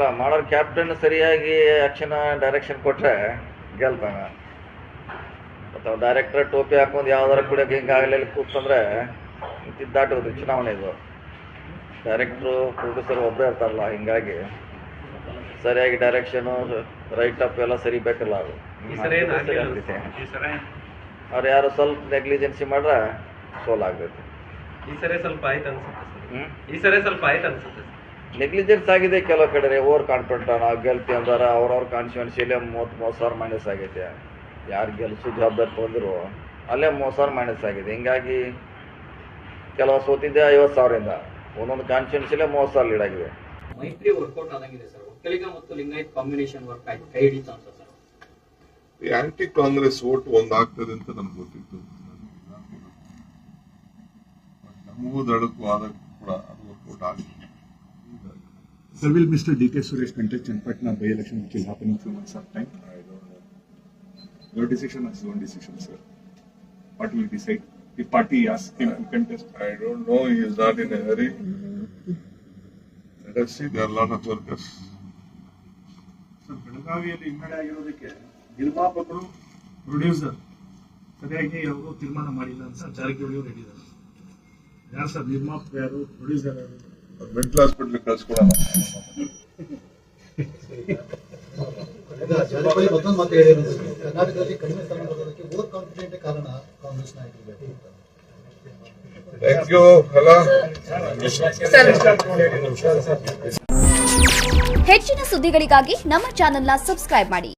ಅಲ್ಲ ಮಾಡೋರು ಕ್ಯಾಪ್ಟನ್ ಸರಿಯಾಗಿ ಆಕ್ಷನ್ ಡೈರೆಕ್ಷನ್ ಕೊಟ್ರೆ ಗೆಲ್ತಾನ. ಅಥವಾ ಡೈರೆಕ್ಟರ್ ಟೋಪಿ ಹಾಕೊಂಡು ಯಾವ್ದಾರ ಕುಡಿಯೋಕೆ ಹಿಂಗೆ ಆಗಲಿಲ್ಲ ಕೂತಂದ್ರೆ ದಾಟೋದು ಚುನಾವಣೆ ಇದು. ಡೈರೆಕ್ಟ್ರು ಪ್ರೊಡ್ಯೂಸರ್ ಒಬ್ಬರೇ ಇರ್ತಾರಲ್ಲ ಹಿಂಗಾಗಿ ಸರಿಯಾಗಿ ಡೈರೆಕ್ಷನು ರೈಟ್ ಅಪ್ ಎಲ್ಲ ಸರಿ ಬೇಕಲ್ಲ ಅದು ಅವ್ರು ಯಾರು ಸ್ವಲ್ಪ ನೆಗ್ಲಿಜೆನ್ಸಿ ಮಾಡ್ರೆ ಸೋಲಾಗ್ಬೇಕು ಈ ಸರಿ ಸ್ವಲ್ಪ ಆಯ್ತು ಅನ್ಸುತ್ತೆ ಈ ಸರಿ ಸ್ವಲ್ಪ ಆಯ್ತು ಅನ್ಸುತ್ತೆ ನೆಗ್ಲಿಜೆನ್ಸ್ ಆಗಿದೆ ಕೆಲವು ಕಡೆ ಓವರ್ ಕಾನ್ಫಿಡೆಂಟ್ ನಾವು ಗೆಲ್ತಿ ಅಂದಾರ. ಅವ್ರವ್ರ ಕಾನ್ಸ್ಟಿಟ್ಯೂನ್ಸಿಲೇ ಮೂವತ್ತು ಮೂವತ್ತು ಸಾವಿರ ಮೈನಸ್ ಆಗೈತೆ. ಯಾರು ಗೆಲ್ಸು ಜವಾಬ್ದಾರಿ ತೊಂದರು ಅಲ್ಲೇ ಮೂವತ್ತು ಸಾವಿರ ಮೈನಸ್ ಆಗಿದೆ. ಹಿಂಗಾಗಿ ಕೆಲವು ಸೋತಿದ್ದೆ ಐವತ್ತು ಸಾವಿರದಿಂದ. ಒಂದೊಂದು ಕಾನ್ಸ್ಟಿಟ್ಯೂನ್ಸಿಲೇ ಮೂವತ್ತು ಸಾವಿರ ಲೀಡ್ ಆಗಿದೆ. ಮೈತ್ರಿ ವರ್ಕೌಟ್ ಆದಂಗಿದೆ ಸರ್ ಒಕ್ಕಲಿಗ ಮತ್ತು ಲಿಂಗಾಯತ್ ಕಾಂಬಿನೇಷನ್ ವರ್ಕ್ ಆಯ್ತು. ಕೈ ಹಿಡಿತು ಅಂತ ಸರ್ ಈ ಆಂಟಿ ಕಾಂಗ್ರೆಸ್ ಓಟ್ ಒಂದಾಗ್ತದೆ ಅಂತ ನಮ್ಗೆ ಗೊತ್ತಿತ್ತು. ನಮಗೂ ದಡಕ್ಕೂ ಕೂಡ ಅದು ವರ್ಕೌಟ್ ಆಗಿದೆ. Sir, will Mr. D.K. Suresh contest in Patna by-election which will happen in few months of time? I don't know. Your decision is your decision, sir. What will decide? The party asks him to contest. I don't know, he is not in a hurry. Let us see, there are a lot of workers. Sir, ಬೆಳಗಾವಿಯಲ್ಲಿ ಹಿನ್ನಡೆ ಆಗಿರೋದಕ್ಕೆ ನಿರ್ಮಾಪಕರು producer ಸರಿಯಾಗಿ ಅವರು ತೀರ್ಮಾನ ಮಾಡಿಲ್ಲ ಅಂತ ಜಾರಕಿಹೊಳಿ ಅವರು ಹೇಳಿದ್ದಾರೆ ಯಾರು ಸರ್ ನಿರ್ಮಾಪಕ ಯಾರು ಪ್ರೊಡ್ಯೂಸರ್ ಯಾರು ಮೆಂಟಲ್ ಹಾಸ್ಪಿಟಲ್ ಕಳ್ಸ್ಕೊಡೋಣ ಮತ್ತೊಂದು ಮಾತು ಹೇಳಿರೋದು ಕರ್ನಾಟಕದಲ್ಲಿ ಕಡಿಮೆ ಸ್ಥಾನ ಬರೋದಕ್ಕೆ ಓವರ್ ಕಾನ್ಫಿಡೆಂಟ್ ಕಾರಣ ಕಾಂಗ್ರೆಸ್ ನಾಯಕರು. ಥ್ಯಾಂಕ್ ಯು ಹಲೋ ಹೆಚ್ಚಿನ ಸುದ್ದಿಗಳಿಗಾಗಿ ನಮ್ಮ ಚಾನೆಲ್ನ ಸಬ್ಸ್ಕ್ರೈಬ್ ಮಾಡಿ.